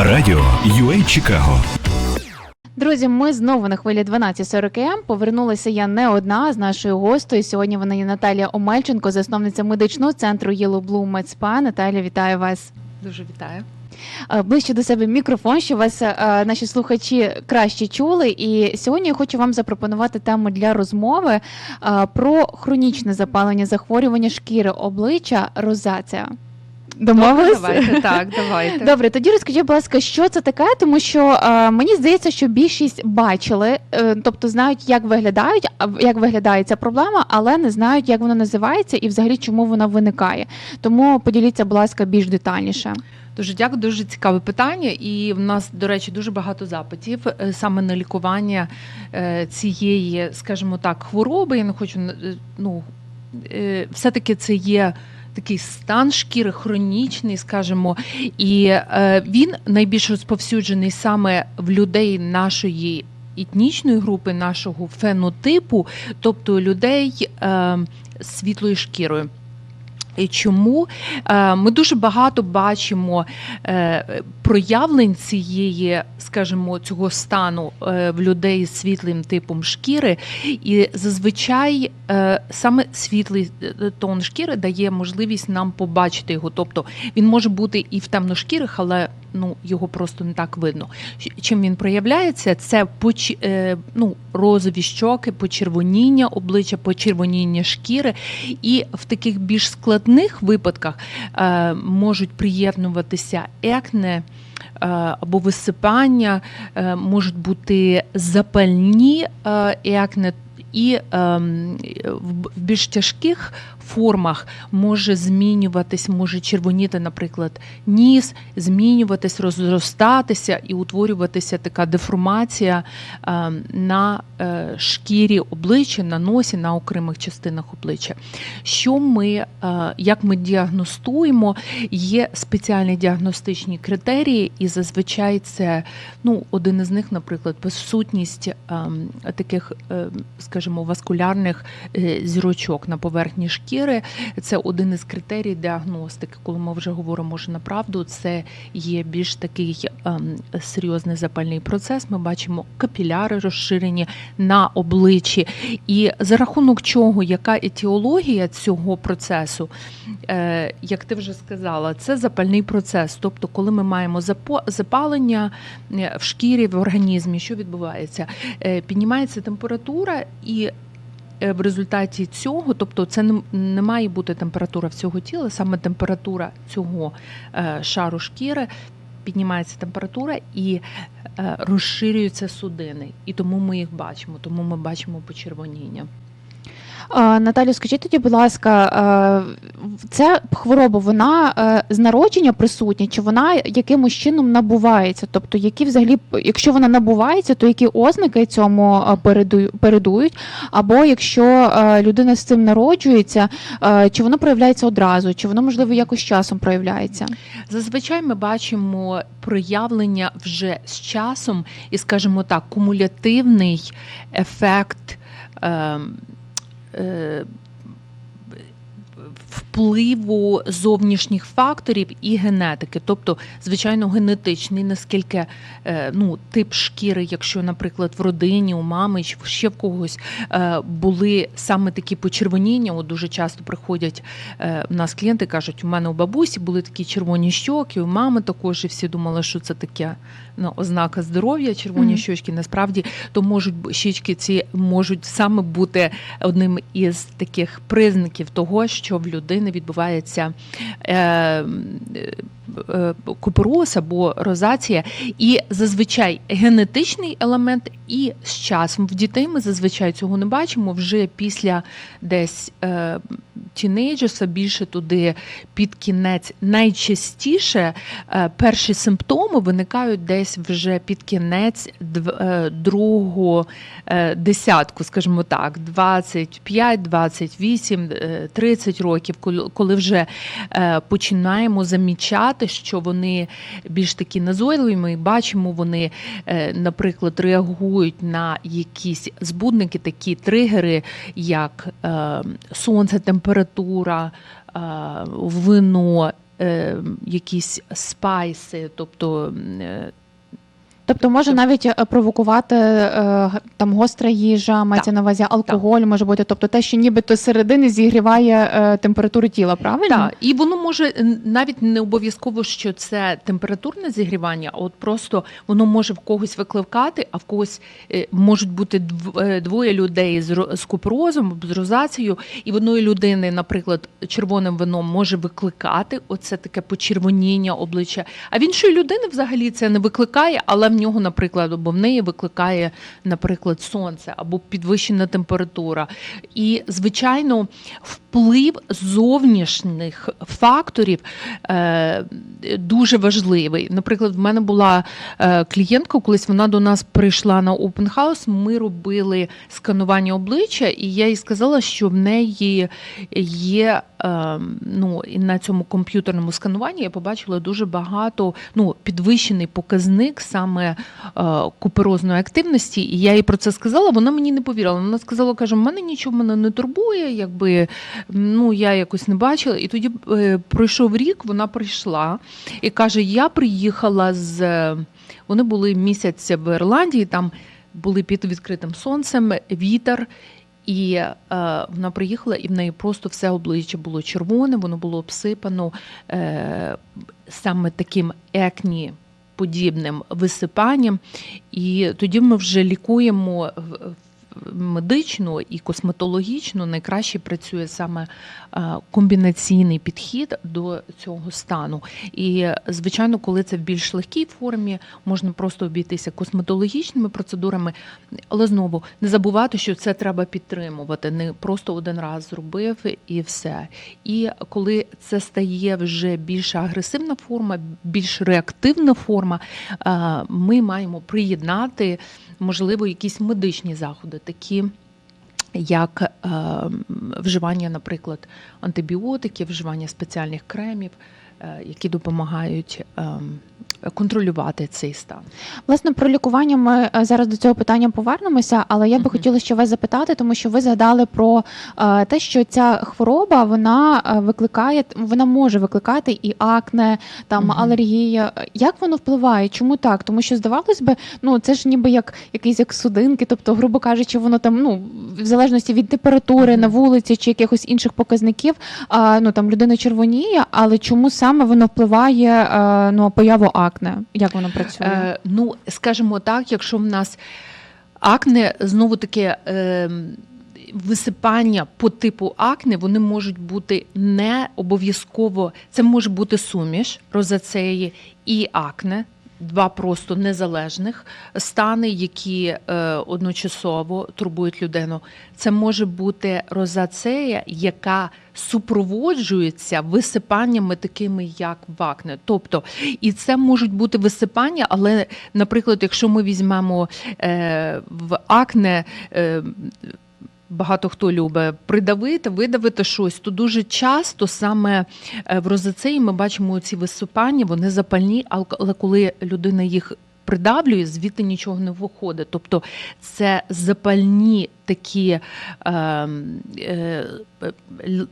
Радіо UA Чикаго Друзі, ми знову на хвилі 12.40 м. Повернулася я не одна з нашою гостею. Сьогодні вона є Наталія Омельченко, засновниця медичного центру Yellow Blue Spa. Наталія, вітаю вас. Дуже вітаю. Е, Ближче до себе мікрофон, щоб вас е, наші слухачі краще чули. І сьогодні я хочу вам запропонувати тему для розмови е, про хронічне запалення захворювання шкіри обличчя розація. Домовились? Добре, давайте, так, давайте. Добре, тоді розкажіть, будь ласка, що це таке, тому що е, мені здається, що більшість бачили, е, тобто знають, як виглядають, як виглядає ця проблема, але не знають, як вона називається і взагалі чому вона виникає. Тому поділіться, будь ласка, більш детальніше. Дуже дякую, дуже цікаве питання. І в нас, до речі, дуже багато запитів е, саме на лікування е, цієї, скажімо так, хвороби. Я не хочу е, ну, все-таки це є. Такий стан шкіри хронічний, скажімо, і е, він найбільш розповсюджений саме в людей нашої етнічної групи, нашого фенотипу, тобто людей е, з світлою шкірою. І чому Е, ми дуже багато бачимо е, проявлень цієї, скажімо, цього стану е, в людей з світлим типом шкіри, і зазвичай е, саме світлий е, тон шкіри дає можливість нам побачити його. Тобто він може бути і в темношкірих, але ну його просто не так видно. Чим він проявляється? Це поч- е, ну, розові щоки, почервоніння обличчя, почервоніння шкіри, і в таких більш складних випадках е, можуть приєднуватися екне. е, Або висипання, е, можуть бути запальні е, екне, і ем, в більш тяжких формах може змінюватись, може червоніти, наприклад, ніс, змінюватись, розростатися і утворюватися така деформація е, на е, шкірі обличчя, на носі, на окремих частинах обличчя. Що ми, е, як ми діагностуємо, є спеціальні діагностичні критерії, і зазвичай це ну, один із них, наприклад, присутність ем, таких, ем, скажімо, васкулярних е, зірочок на поверхні шкіри. Це один із критерій діагностики. Коли ми вже говоримо вже на правду, це є більш такий ем, серйозний запальний процес. Ми бачимо капіляри розширені на обличчі. І за рахунок чого, яка етіологія цього процесу, як ти вже сказала, це запальний процес. Тобто, коли ми маємо запалення е, в шкірі, в організмі, що відбувається? Е, Піднімається температура і. е, В результаті цього, тобто це не, не має бути температура всього тіла, саме температура цього е, шару шкіри, піднімається температура і е, розширюються судини. І тому ми їх бачимо, тому ми бачимо почервоніння. Е, Наталю, скажіть тоді, будь ласка, е, ця хвороба вона е, з народження присутня, чи вона якимось чином набувається? Тобто, які взагалі, якщо вона набувається, то які ознаки цьому передують? Або якщо людина з цим народжується, чи воно проявляється одразу, чи воно можливо якось часом проявляється? Зазвичай ми бачимо проявлення вже з часом, і, скажімо так, кумулятивний ефект. Е, е, Впливу зовнішніх факторів і генетики, тобто, звичайно, генетичний, наскільки е, ну, тип шкіри, якщо, наприклад, в родині, у мами чи ще в когось е, були саме такі почервоніння. От дуже часто приходять е, в нас клієнти кажуть, у мене у бабусі були такі червоні щоки, у мами також, і всі думали, що це таке ну, ознака здоров'я, червоні Мгм. щочки. Насправді то можуть щічки ці можуть саме бути одним із таких признаків того, що в людини відбувається е, е, купероз або розація, і зазвичай генетичний елемент, і з часом в дітей ми зазвичай цього не бачимо вже після десь е, тінейджерса, більше туди під кінець. Найчастіше е, перші симптоми виникають десь вже під кінець е, другого е, десятку, скажімо так, 25, 28, е, 30 років, коли- вже е, починаємо замічати, що вони більш такі назойливі. Бачимо, вони, е, наприклад, реагують на якісь збудники, такі тригери, як е, сонце, температура, е, вино якісь спайси, тобто Тобто може навіть е, провокувати е, там гостра їжа, мається на увазі алкоголь може бути, тобто те, що нібито середини зігріває е, температуру тіла, правильно? Так, і воно може навіть не обов'язково, що це температурне зігрівання, а от просто воно може в когось викликати, а в когось е, можуть бути дв- двоє людей з з купрозом, з розацією, і в одної людини, наприклад, червоним вином може викликати оце таке почервоніння обличчя. А в іншої людини взагалі це не викликає, але в нього, наприклад, або в неї викликає, наприклад, сонце або підвищена температура. І, звичайно, вплив зовнішніх факторів е, дуже важливий. Наприклад, в мене була е, клієнтка, колись вона до нас прийшла на house, Ми робили сканування обличчя, і я їй сказала, що в неї є е, ну, і на цьому комп'ютерному скануванні. Я побачила дуже багато ну, підвищений показник саме е, куперозної активності. І я їй про це сказала. Вона мені не повірила. Вона сказала, каже, мене нічого мене не турбує, якби ну я якось не бачила. І тоді е, пройшов рік, вона прийшла і каже: Я приїхала з вони були місяць в Ірландії, там були під відкритим сонцем, вітер. І е, вона приїхала, і в неї просто все обличчя було червоне, воно було обсипано е, саме таким екні подібним висипанням. І тоді ми вже лікуємо в- медично і косметологічно найкраще працює саме е, комбінаційний підхід до цього стану. І звичайно, коли це в більш легкій формі, можна просто обійтися косметологічними процедурами, але знову не забувати, що це треба підтримувати. Не просто один раз зробив і все. І коли це стає вже більш агресивна форма, більш реактивна форма, е, ми маємо приєднати можливо якісь медичні заходи, такі. Як е, вживання, наприклад, антибіотиків, вживання спеціальних кремів, е, які допомагають е, контролювати цей стан. Власне, про лікування ми е, зараз до цього питання повернемося, але я би Мгм. хотіла ще вас запитати, тому що ви згадали про е, те, що ця хвороба вона е, викликає, вона може викликати і акне, там Мгм. алергія. Як воно впливає? Чому так? Тому що здавалось би, ну це ж ніби як якісь як судинки, тобто, грубо кажучи, воно там, ну в залежності від температури Мгм. на вулиці чи якихось інших показників, ну там людина червоніє, але чому саме воно впливає е, ну, появу акне? Як воно працює? Е, ну, скажімо так, якщо в нас акне, знову таки. Е, Висипання по типу акне вони можуть бути не обов'язково. Це може бути суміш розацеї і акне, два просто незалежних стани, які е, одночасово турбують людину. Це може бути розацея, яка супроводжується висипаннями такими, як в акне. Тобто, і це можуть бути висипання, але, наприклад, якщо ми візьмемо е, в акне. Е, Багато хто любить придавити, видавити щось, то дуже часто саме е, в розицеї ми бачимо ці висипання, вони запальні, але коли людина їх придавлює, звідти нічого не виходить. Тобто це запальні такі е, е,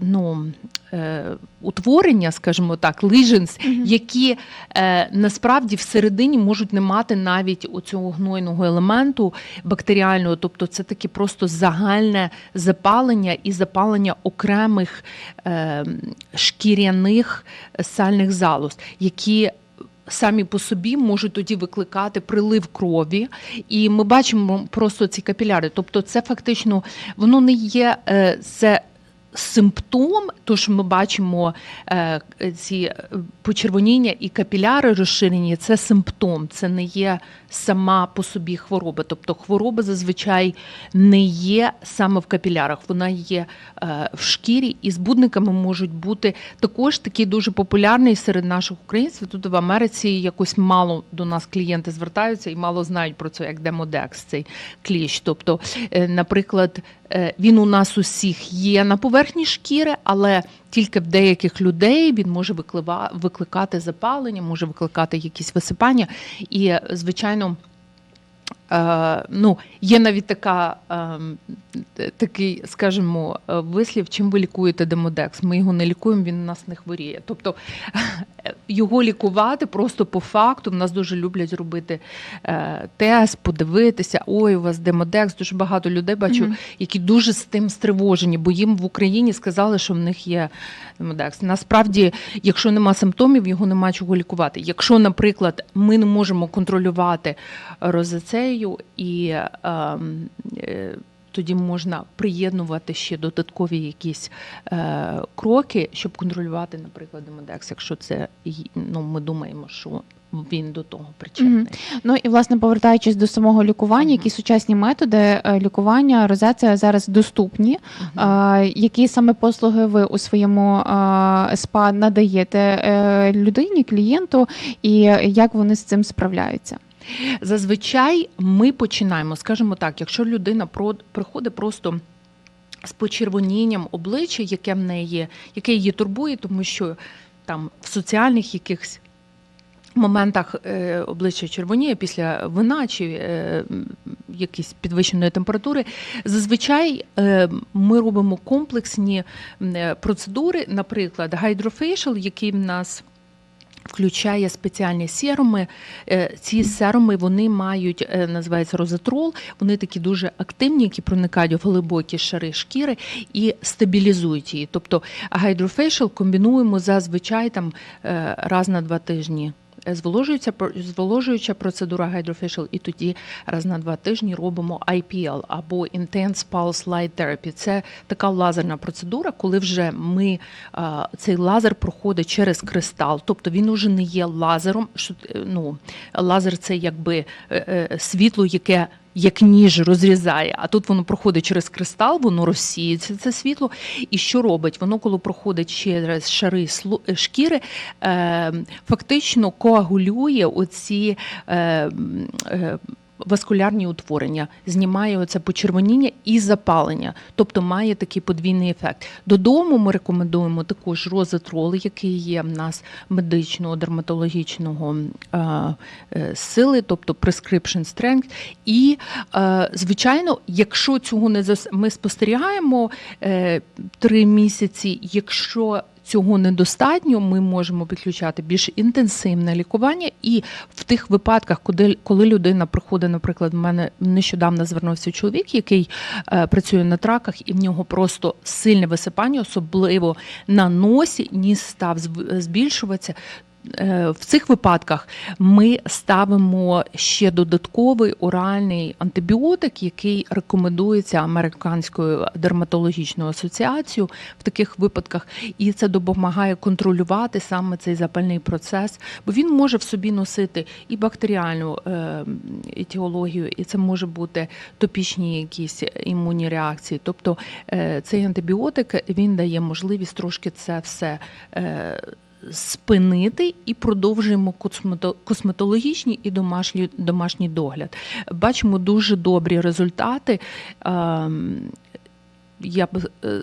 ну, е, утворення, скажімо так, lesions, Мгм. які е, насправді всередині можуть не мати навіть оцього гнойного елементу бактеріального, тобто це таке просто загальне запалення і запалення окремих е, шкіряних сальних залоз, які Самі по собі можуть тоді викликати прилив крові, і ми бачимо просто ці капіляри. Тобто, це фактично воно не є е, це симптом, то що ми бачимо е, ці почервоніння і капіляри розширені, це симптом, це не є сама по собі хвороба. Тобто хвороба зазвичай не є саме в капілярах, вона є е, в шкірі, і збудниками можуть бути також такий дуже популярний серед наших українців. Тут в Америці якось мало до нас клієнти звертаються і мало знають про це, як демодекс, цей кліщ. Тобто, е, наприклад, він у нас усіх є на поверхні шкіри, але тільки в деяких людей він може викликати запалення, може викликати якісь висипання. І, е, звичайно, Е, ну, є навіть така, ем, такий, скажімо, е, вислів, чим ви лікуєте демодекс. Ми його не лікуємо, він у нас не хворіє. Тобто його лікувати просто по факту. В нас дуже люблять робити е, тест, подивитися. Ой, у вас демодекс. Дуже багато людей бачу, які дуже з тим стривожені, бо їм в Україні сказали, що в них є демодекс. Насправді, якщо нема симптомів, його нема чого лікувати. Якщо, наприклад, ми не можемо контролювати розацею і ем, е, тоді можна приєднувати ще додаткові якісь е, кроки, щоб контролювати, наприклад, демодекс, якщо це ну, ми думаємо, що він до того причетний. Мгм. Ну і власне повертаючись до самого лікування, Мгм. які сучасні методи е, лікування розація зараз доступні. Мгм. А, Які саме послуги ви у своєму а, СПА надаєте людині, клієнту, і як вони з цим справляються? Зазвичай ми починаємо, скажімо так, якщо людина приходить просто з почервонінням обличчя, яке в неї, яке її турбує, тому що там в соціальних якихось моментах е, обличчя червоніє після вина чи е, якісь підвищеної температури. Зазвичай е, ми робимо комплексні е, процедури, наприклад, гайдрофейшл, який в нас. Включає спеціальні серуми. Е, Ці серуми вони мають, е, називається розетрол. Вони такі дуже активні, які проникають в глибокі шари шкіри і стабілізують її. Тобто гайдрофейшл комбінуємо зазвичай там е, раз на два тижні. Зволожується зволожуюча процедура гайдрофейшл, і тоді раз на два тижні робимо IPL або Intense Pulse Light Therapy. Це така лазерна процедура, коли вже ми цей лазер проходить через кристал, тобто він уже не є лазером. Е, ну лазер це якби е, е, світло, яке як ніж розрізає, а тут воно проходить через кристал, воно розсіється це світло. І що робить? Воно, коли проходить через шари е, шкіри, е, фактично коагулює оці. Васкулярні утворення знімає оце почервоніння і запалення, тобто має такий подвійний ефект. Додому ми рекомендуємо також розетрол, який є в нас медичного дерматологічного е, е, сили, тобто prescription strength. І, е, звичайно, якщо цього не зас... ми спостерігаємо е, три місяці, якщо Цього недостатньо, ми можемо підключати більш інтенсивне лікування, і в тих випадках, коли, коли людина приходить, наприклад, в мене нещодавно звернувся чоловік, який е, працює на траках, і в нього просто сильне висипання, особливо на носі, ніс став збільшуватися. Е, В цих випадках ми ставимо ще додатковий оральний антибіотик, який рекомендується американською дерматологічною асоціацією в таких випадках, і це допомагає контролювати саме цей запальний процес, бо він може в собі носити і бактеріальну е, етіологію, і це може бути топічні якісь імунні реакції. Тобто е, цей антибіотик він дає можливість трошки це все. Спинити і продовжуємо космето- косметологічні і домашній домашній догляд. Бачимо дуже добрі результати. Ем, Я б е,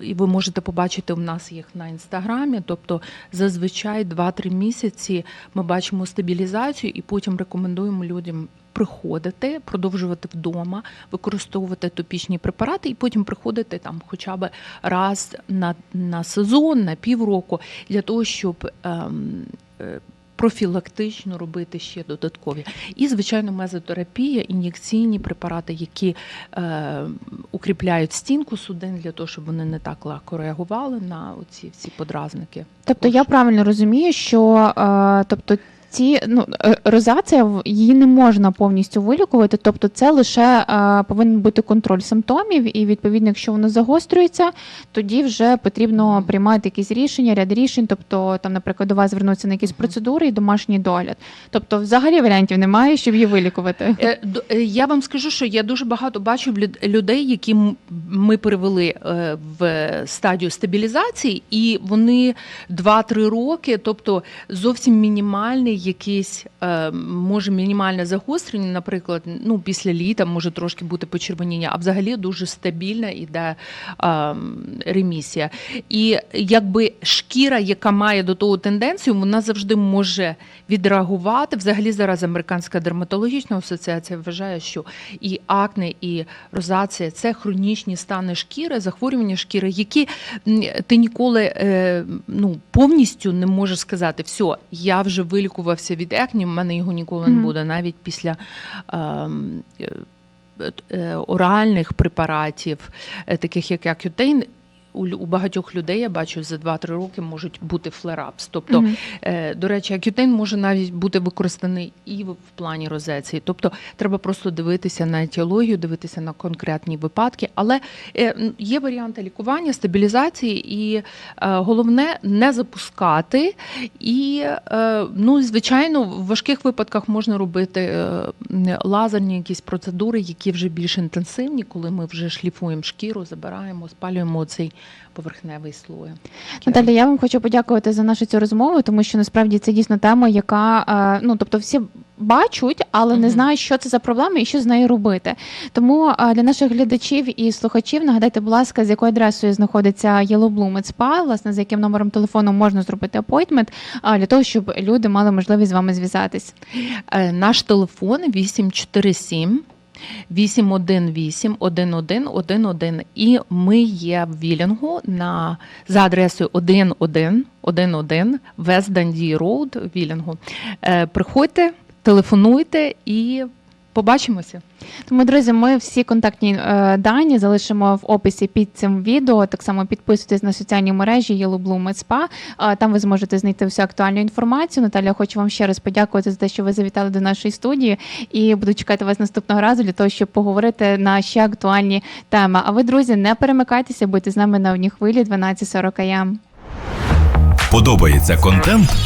і ви можете побачити у нас їх на інстаграмі. Тобто, зазвичай 2-3 місяці ми бачимо стабілізацію, і потім рекомендуємо людям приходити, продовжувати вдома, використовувати топічні препарати, і потім приходити там хоча б раз на, на сезон, на півроку, для того, щоб ем, е, профілактично робити ще додаткові. І, звичайно, мезотерапія, ін'єкційні препарати, які е, укріпляють стінку судин для того, щоб вони не так легко реагували на оці всі подразники. Тобто я правильно розумію, що е, тобто. Ці ну е, розація її не можна повністю вилікувати, тобто це лише е, повинен бути контроль симптомів, і відповідно, якщо воно загострюється, тоді вже потрібно приймати якісь рішення, ряд рішень. Тобто, там, наприклад, до вас звернуться на якісь процедури і домашній догляд. Тобто, взагалі варіантів немає, щоб її вилікувати. Е, е, Я вам скажу, що я дуже багато бачу людей, які ми перевели в стадію стабілізації, і вони 2-3 роки, тобто зовсім мінімальний якесь е, може мінімальне загострення, наприклад, ну після літа може трошки бути почервоніння, а взагалі дуже стабільна іде е, ремісія. І якби шкіра, яка має до того тенденцію, вона завжди може відреагувати. Взагалі зараз американська дерматологічна асоціація вважає, що і акне, і розація це хронічні стани шкіри, захворювання шкіри, які ти ніколи е, ну, повністю не можеш сказати, все, я вже вилікувався від екні, в мене його ніколи не буде, навіть після. ем, е, е, Оральних препаратів, е, таких як Акютейн, у, у багатьох людей я бачу за 2-3 роки можуть бути флерапс. Тобто, Мгм. Е, До речі, акютейн може навіть бути використаний і в в плані розеції. Тобто треба просто дивитися на етіологію, дивитися на конкретні випадки. Але е, є варіанти лікування, стабілізації, і е, головне не запускати. І, е, ну, звичайно, в важких випадках можна робити е, лазерні якісь процедури, які вже більш інтенсивні, коли ми вже шліфуємо шкіру, забираємо, спалюємо цей поверхневий слой. Наталя, я вам хочу подякувати за нашу цю розмову, тому що насправді це дійсно тема, яка е, ну тобто всі бачать, але не знають, що це за проблема і що з нею робити. Тому е, для наших глядачів і слухачів нагадайте, будь ласка, з якою адресою знаходиться Yellow Bloom Med Spa, власне, за яким номером телефону можна зробити апойтмент, для того, щоб люди мали можливість з вами зв'язатись. Е, Наш телефон 847 818 1111 і ми є в Вілінгу на за адресою 1111 West Dundee Road Вілінгу. Е, Приходьте, телефонуйте і побачимося. Тому, друзі, ми всі контактні е, дані залишимо в описі під цим відео. Так само підписуйтесь на соціальні мережі Yellow Blue Med Spa. Е, Там ви зможете знайти всю актуальну інформацію. Наталя, хочу вам ще раз подякувати за те, що ви завітали до нашої студії, і буду чекати вас наступного разу для того, щоб поговорити на ще актуальні теми. А ви, друзі, не перемикайтеся, будьте з нами на одній хвилі 12.40 АМ. Подобається контент?